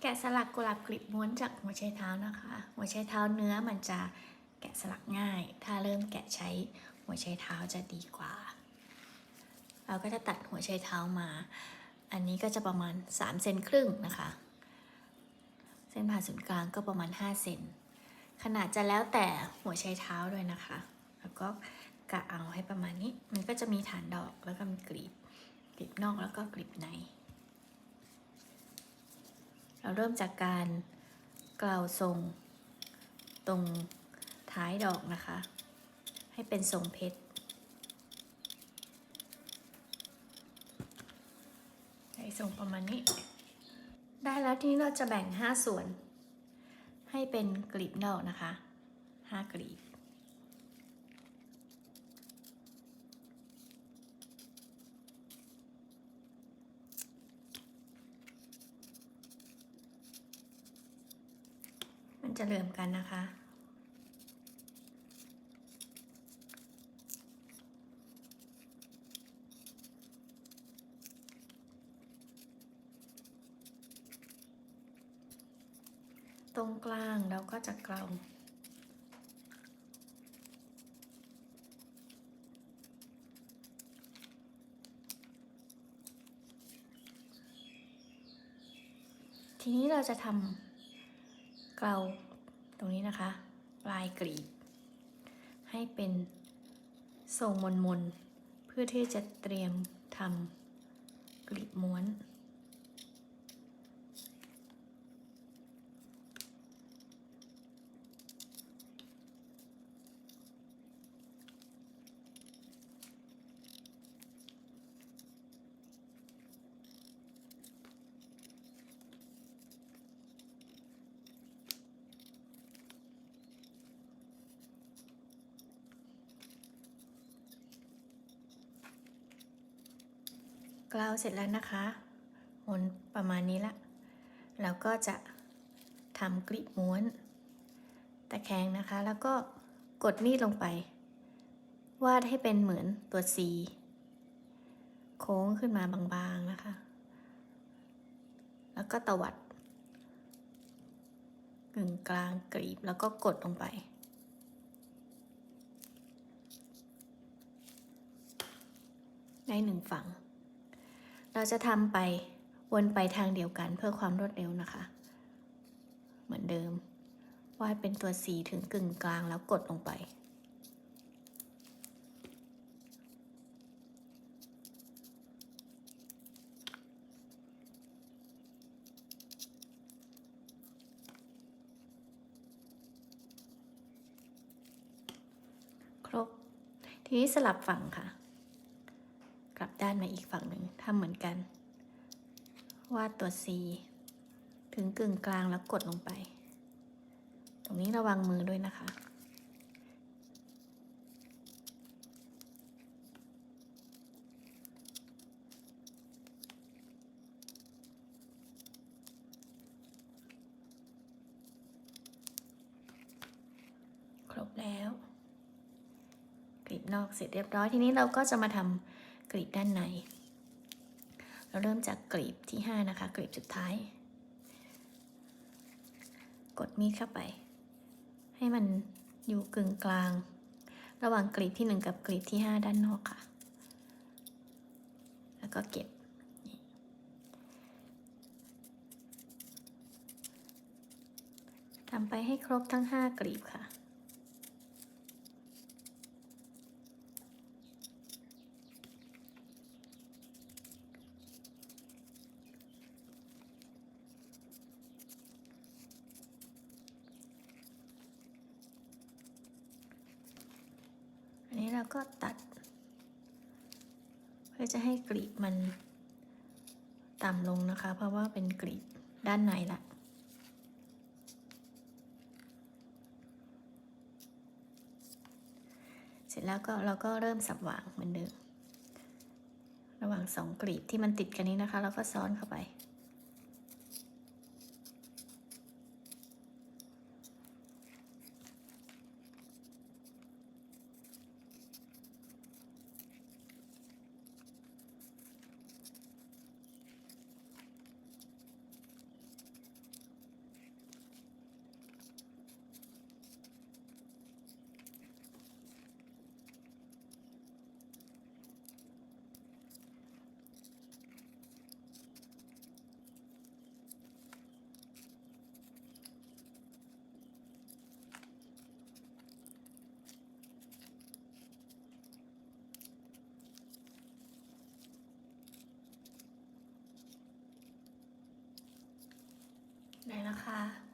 แกะสลักกุหลาบกลีบม้วนจากหัวไชเท้านะคะ หัวไชเท้าเนื้อมันจะแกะสลักง่าย ถ้าเริ่มแกะใช้หัวไชเท้าจะดีกว่า เราก็จะตัดหัวไชเท้ามา อันนี้ก็จะประมาณ3เซนครึ่งนะคะ เส้นผ่าศูนย์กลางก็ประมาณ5เซนขนาดจะแล้วแต่หัวไชเท้าด้วยนะคะ แล้วก็กะเอาให้ประมาณนี้ มันก็จะมีฐานดอกแล้วก็มีกลีบกลีบนอกแล้วก็กลีบใน เราเริ่มจากการกล่าวทรงตรงท้ายดอกนะคะ ให้เป็นทรงเพชรให้ทรงประมาณนี้ ได้แล้วทีนี้เราจะแบ่ง 5 ส่วน ให้เป็นกลีบนอกนะคะ 5 กลีบ มันจะ เหลื่มกันนะคะ ตรงกลางเราก็จะเกลาทีนี้เราจะทำเกลา ตรงนี้นะคะ ปลายกรีบ ให้เป็นทรงมนๆเพื่อที่จะเตรียมทำกลีบม้วน กลาวเสร็จแล้วนะคะหนประมาณนี้ละแล้วก็จะทำกลีบม้วนตะแคงนะคะ แล้วก็กดมีดลงไป วาดให้เป็นเหมือนตัว C โค้งขึ้นมาบางๆนะคะ แล้วก็ตวัดกึ่งกลางกลีบแล้วก็กดลงไปในหนึ่งฝั่ง เราจะทำไปวนไปทางเดียวกันเพื่อความรวดเร็วนะคะ เหมือนเดิมวาดเป็นตัว C ถึงกึ่งกลางแล้วกดลงไป ครบ ทีนี้สลับฝั่งค่ะ กลับด้านมาอีกฝั่งหนึ่งทำเหมือนกัน วาดตัว C ถึงกึ่งกลางแล้วกดลงไป ตรงนี้ระวังมือด้วยนะคะ ครบแล้วกลีบนอกเสร็จเรียบร้อยทีนี้เราก็จะมาทำ กลีบด้านใน เราเริ่มจากกลีบที่ 5 นะคะ กลีบสุดท้าย กดมีดเข้าไป ให้มันอยู่กึ่งกลาง ระหว่างกลีบที่ 1 กับกลีบที่ 5 ด้านนอกค่ะ แล้วก็เก็บทำไปให้ครบทั้ง 5 กลีบค่ะ ก็ตัด เพื่อจะให้กลีบมันต่ำลงนะคะ เพราะว่าเป็นกลีบด้านในละเสร็จแล้วก็เราก็เริ่มสับหว่างเหมือนเดิมระหว่างสองกลีบที่มันติดกันนี้นะคะ เราก็ซ้อนเข้าไป เไหนนะคะ